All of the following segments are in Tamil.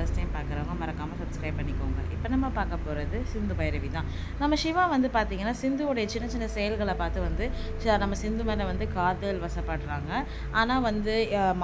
ஃபர்ஸ்ட் டைம் பார்க்குறவங்க மறக்காமல் சப்ஸ்கிரைப் பண்ணிக்கோங்க. இப்போ நம்ம பார்க்க போகிறது சிந்து பைரவி தான். நம்ம சிவா வந்து பார்த்தீங்கன்னா சிந்துவோடைய சின்ன சின்ன செயல்களை பார்த்து வந்து நம்ம சிந்து மேலே வந்து காதல் வசப்படுறாங்க. ஆனால் வந்து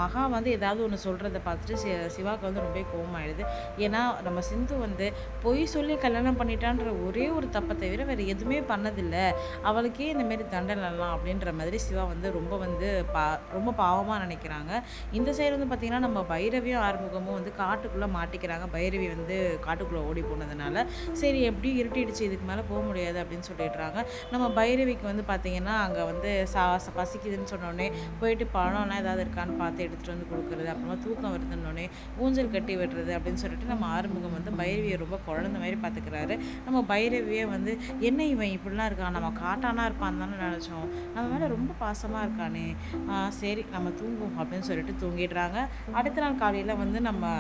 மகா வந்து ஏதாவது ஒன்று சொல்கிறத பார்த்துட்டு சி சிவாவுக்கு வந்து ரொம்ப கோவமாயிடுது. ஏன்னா நம்ம சிந்து வந்து பொய் சொல்லி கல்யாணம் பண்ணிட்டான்ற ஒரே ஒரு தப்பை தவிர வேறு எதுவுமே பண்ணதில்லை. அவளுக்கே இந்தமாரி தண்டனைலாம் அப்படின்ற மாதிரி சிவா வந்து ரொம்ப வந்து பா ரொம்ப பாவமாக நினைக்கிறாங்க. இந்த சைடு வந்து பார்த்திங்கன்னா நம்ம பைரவியும் ஆறுமுகமும் வந்து காட்டுக்குள்ளே மாட்டிக்கிறாங்க. பைரவி வந்து காட்டுக்குள்ளே ஓடி போனதுனால சரி எப்படி இருட்டிடுச்சு இதுக்கு மேலே போக முடியாது அப்படின்னு சொல்லிடுறாங்க. நம்ம பைரவிக்கு வந்து பார்த்திங்கன்னா அங்கே வந்து சா பசிக்குதுன்னு சொன்னோடனே போயிட்டு பழம்லாம் ஏதாவது இருக்கான்னு பார்த்து எடுத்துகிட்டு வந்து கொடுக்குறது அப்புறமா தூக்கம் வருதுன்னொடனே ஊஞ்சல் கட்டி விடுறது அப்படின்னு சொல்லிட்டு நம்ம ஆறுமுகம் வந்து பைரவியை ரொம்ப குழந்த மாதிரி பார்த்துக்கிறாரு. நம்ம பைரவியே வந்து என்ன இவன் இப்படிலாம் இருக்கான்? நம்ம காட்டானா இருப்பான் தானே நினச்சோம். நம்ம மேலே ரொம்ப பாசமாக இருக்கானே. சரி நம்ம தூங்குவோம் அப்படின்னு சொல்லிட்டு தூங்கிடுறாங்க. அடுத்த நாள் காலையில் வந்து நம்ம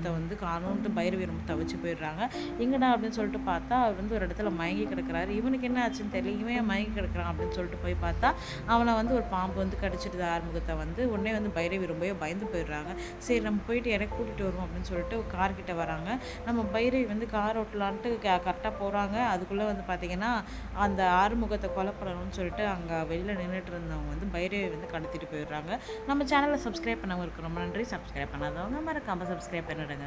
ஆறுமுகத்தை வந்து காணுன்ட்டு பைரவி ரொம்ப தவிச்சு போயிடுறாங்க. எங்கடா அப்படின்னு சொல்லிட்டு பார்த்தா அவர் வந்து ஒரு இடத்துல மயங்கி கிடக்குறாரு. இவனுக்கு என்ன ஆச்சுன்னு தெரியல. இவன் மயங்கி கிடக்குறான் அப்படின்னு சொல்லிட்டு போய் பார்த்தா அவனை வந்து ஒரு பாம்பு வந்து கடிச்சிடுது ஆறுமுகத்தை வந்து. உடனே வந்து பைரவி ரொம்பவே பயந்து போயிடுறாங்க. சரி நம்ம போயிட்டு இறக்கி கூட்டிகிட்டு வருவோம் அப்படின்னு சொல்லிட்டு கார் கிட்ட வராங்க. நம்ம பைரவி வந்து கார் ஓட்டலான்ட்டு கரெக்டாக போகிறாங்க அதுக்குள்ளே வந்து பார்த்தீங்கன்னா அந்த ஆறுமுகத்தை கொலை பண்ணணும்னு சொல்லிட்டு அங்கே வெளியில் நின்றுட்டு இருந்தவங்க வந்து பைரவி வந்து கடத்திட்டு போயிடுறாங்க. நம்ம சேனலை சப்ஸ்கிரைப் பண்ணவங்களுக்கு ரொம்ப நன்றி. சப்ஸ்கிரைப் பண்ணாதவங்க மறக்காமல் சப்ஸ்கிரைப் 奶奶